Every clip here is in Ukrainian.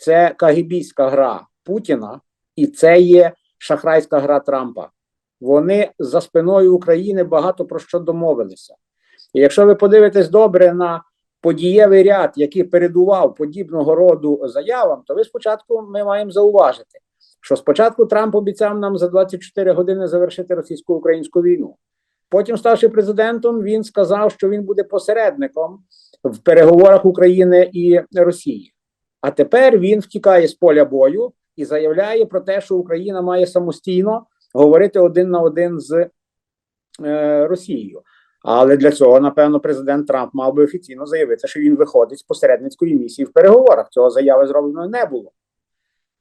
це кагібійська гра Путіна, і це є шахрайська гра Трампа. Вони за спиною України багато про що домовилися. І якщо ви подивитесь добре на подієвий ряд, який передував подібного роду заявам, то ви спочатку ми маємо зауважити, що спочатку Трамп обіцяв нам за 24 години завершити російсько-українську війну. Потім, ставши президентом, він сказав, що він буде посередником в переговорах України і Росії. А тепер він втікає з поля бою і заявляє про те, що Україна має самостійно говорити один на один з е, Росією. Але для цього, напевно, президент Трамп мав би офіційно заявити, що він виходить з посередницької місії в переговорах. Цього заяви зроблено не було.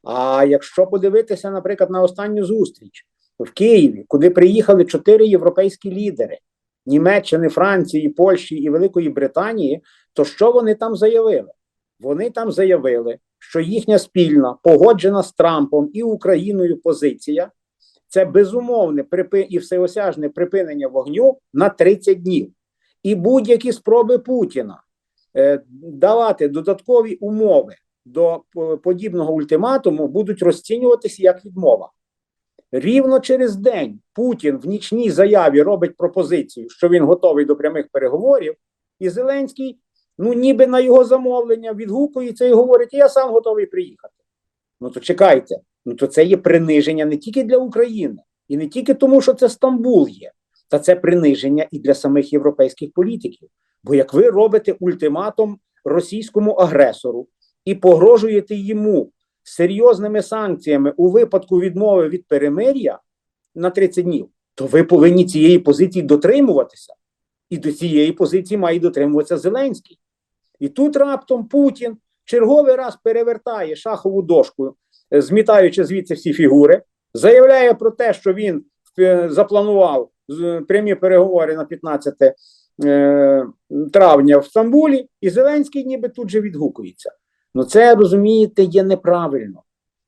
А якщо подивитися, наприклад, на останню зустріч в Києві, куди приїхали чотири європейські лідери Німеччини, Франції, Польщі і Великої Британії, то що вони там заявили? Вони там заявили, що їхня спільна, погоджена з Трампом і Україною позиція це безумовне припи... і всеосяжне припинення вогню на 30 днів. І будь-які спроби Путіна е, давати додаткові умови до е, подібного ультиматуму будуть розцінюватися як відмова. Рівно через день Путін в нічній заяві робить пропозицію, що він готовий до прямих переговорів, і Зеленський, ну ніби на його замовлення, відгукується і говорить: Я сам готовий приїхати. Ну то чекайте, ну то це є приниження не тільки для України, і не тільки тому, що це Стамбул є, та це приниження і для самих європейських політиків. Бо як ви робите ультиматум російському агресору і погрожуєте йому серйозними санкціями у випадку відмови від перемир'я на 30 днів, то ви повинні цієї позиції дотримуватися. І до цієї позиції має дотримуватися Зеленський. І тут раптом Путін черговий раз перевертає шахову дошку, е, змітаючи звідси всі фігури, заявляє про те, що він е, запланував прямі переговори на 15 е, травня в Стамбулі, і Зеленський ніби тут же відгукується. Ну це розумієте, є неправильно.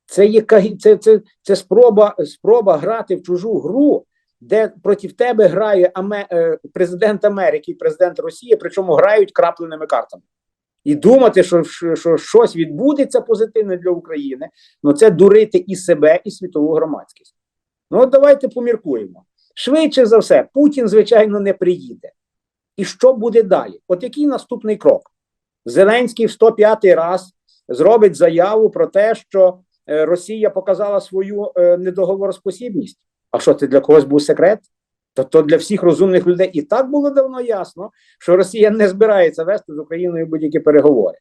Це є це, це, це спроба, спроба грати в чужу гру, де проти тебе грає Аме, президент Америки і президент Росії, причому грають крапленими картами. І думати, що, що, що щось відбудеться позитивне для України, ну це дурити і себе, і світову громадськість. Ну от давайте поміркуємо. Швидше за все, Путін, звичайно, не приїде. І що буде далі? От який наступний крок? Зеленський в 105-й раз зробить заяву про те, що е, Росія показала свою е, недоговороспосібність. А що це для когось був секрет? Тобто для всіх розумних людей і так було давно ясно, що Росія не збирається вести з Україною будь-які переговори.